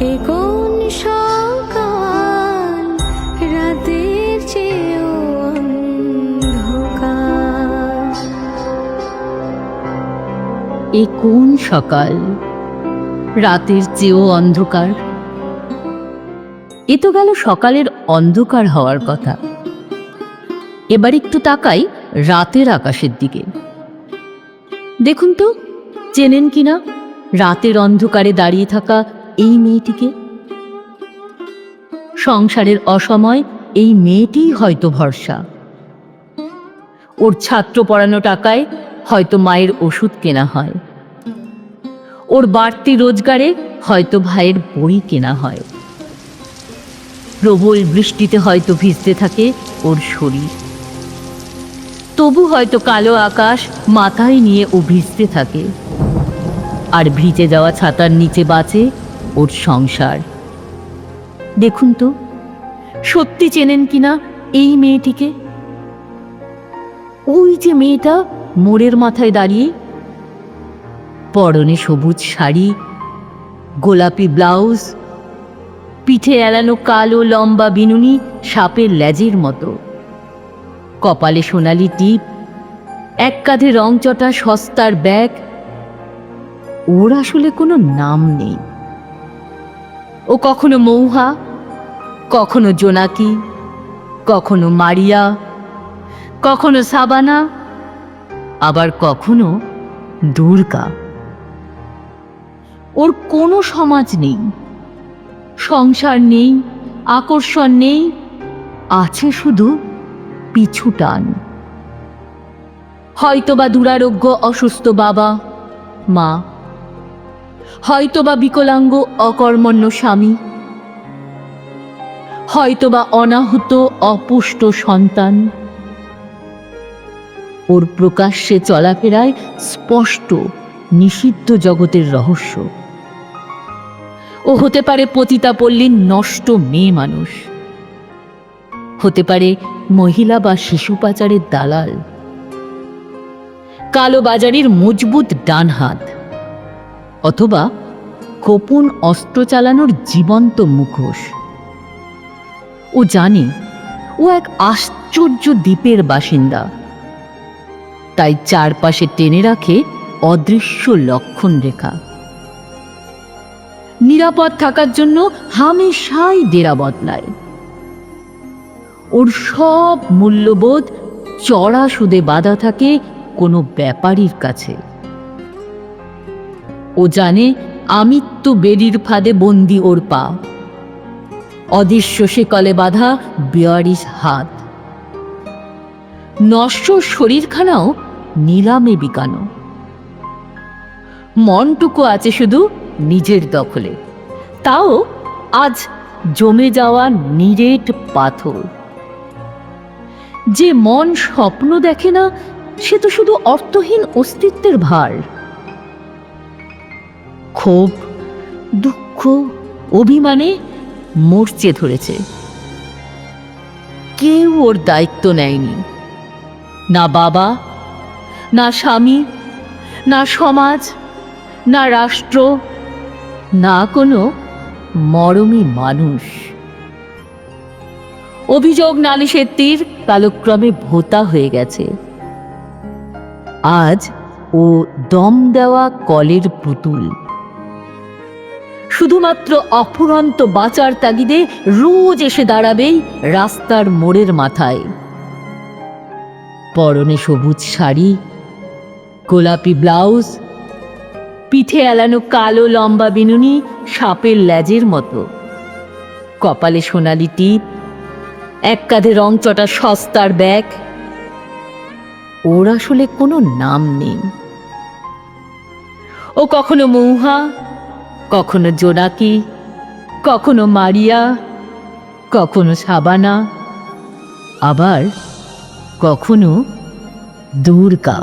এ কোন সকাল রাতের চেয়েও এ কোন সকাল রাতের চেয়েও অন্ধকার? এ তো গেল সকালের অন্ধকার হওয়ার কথা। এবার একটু তাকাই রাতের আকাশের দিকে। দেখুন তো, চেনেন কিনা? রাতের অন্ধকারে দাঁড়িয়ে থাকা এই মেয়েটিকে? সংসারের অসময় এই মেয়েটিই হয়তো ভরসা। ওর ছাত্র পড়ানো টাকায় হয়তো মায়ের ওষুধ কেনা হয়। ওর বাড়তি রোজগারে হয়তো ভাইয়ের বই কেনা হয়। প্রবল বৃষ্টিতে হয়তো ভিজতে থাকে ওর শরীর। তবু হয়তো কালো আকাশ মাথায় নিয়ে ও ভিজতে থাকে। আর ভিজে যাওয়া ছাতার নিচে বাঁচে ওর সংসার। দেখুন তো, সত্যি চেনেন কিনা এই মেয়েটিকে? ওই যে মেয়েটা মোড়ের মাথায় দাঁড়িয়ে পরনে সবুজ শাড়ি, গোলাপি ব্লাউজ, পিঠে এলানো কালো লম্বা বিনুনি সাপের ল্যাজের মতো। কপালে সোনালি টিপ, এক কাঁধে রংচটা সস্তার ব্যাগ। ওর আসলে কোনো নাম নেই। ও কখনো মৌহা, কখনো জোনাকি, কখনো মারিয়া, কখনো সাবানা, আবার কখনো দুর্গা। ওর কোনো সমাজ নেই, সংসার নেই, আকর্ষণ নেই, আছে শুধু পিছু টান হয়তোবা দুরারোগ্য অসুস্থ বাবা, মা হয়তোবা বিকলাঙ্গ, অকর্মণ্য স্বামী। হয়তোবা অনাহুত, অপুষ্ট সন্তান। ওর প্রকাশ্যে চলাফেরায় স্পষ্ট, নিষিদ্ধ জগতের রহস্য। ও হতে পারে পতিতা পল্লীর নষ্ট মেয়ে মানুষ। হতে পারে মহিলা বা শিশু পাচারের দালাল। কালো বাজারের মজবুত ডান হাত অথবা গোপন অস্ত্র চালানোর জীবন্ত মুখোশ। ও জানে, ও এক আশ্চর্য দ্বীপের বাসিন্দা। তাই চারপাশে টেনে রাখে অদৃশ্য লক্ষণ রেখা। নিরাপদ থাকার জন্য হামেশাই ডেরা বদলায়। ওর সব মূল্যবোধ চড়া সুদে বাধা থাকে কোনো ব্যাপারীর কাছে। ও জানে আমিত্ব বেরির ফাঁদে বন্দি ওর পা। অদৃশ্য সেকলে বাঁধা বেয়ারিস হাত। নষ্ট শরীরখানাও নিলামে বিকানো। মনটুকু আছে শুধু নিজের দখলে। তাও আজ জমে যাওয়া নিরেট পাথর। যে মন স্বপ্ন দেখে না, সে তো শুধু অর্থহীন অস্তিত্বের ভার। ক্ষোভ, দুঃখ, অভিমানে মরচে ধরেছে। কেউ ওর দায়িত্ব নেয়নি। না বাবা, না স্বামী, না সমাজ, না রাষ্ট্র, না কোনো মরমী মানুষ। অভিযোগ নালিশের তীর কালক্রমে ভোতা হয়ে গেছে। আজ ও দম দেওয়া কলের পুতুল। শুধুমাত্র অফুরন্ত বাঁচার তাগিদে রোজ এসে দাঁড়াবেই রাস্তার মোড়ের মাথায়। পরনে সবুজ শাড়ি, গোলাপি ব্লাউজ, পিঠে এলানো কালো লম্বা বিনুনি সাপের ল্যাজের মতো। কপালে সোনালি টিপ, এক কাঁধে রং চটা সস্তার ব্যাগ। ওর আসলে কোনো নাম নেই। ও কখনো মৌহা কখনো জোনাকি কখনো মারিয়া কখনো সাবানা আবার কখনো দুর্গা।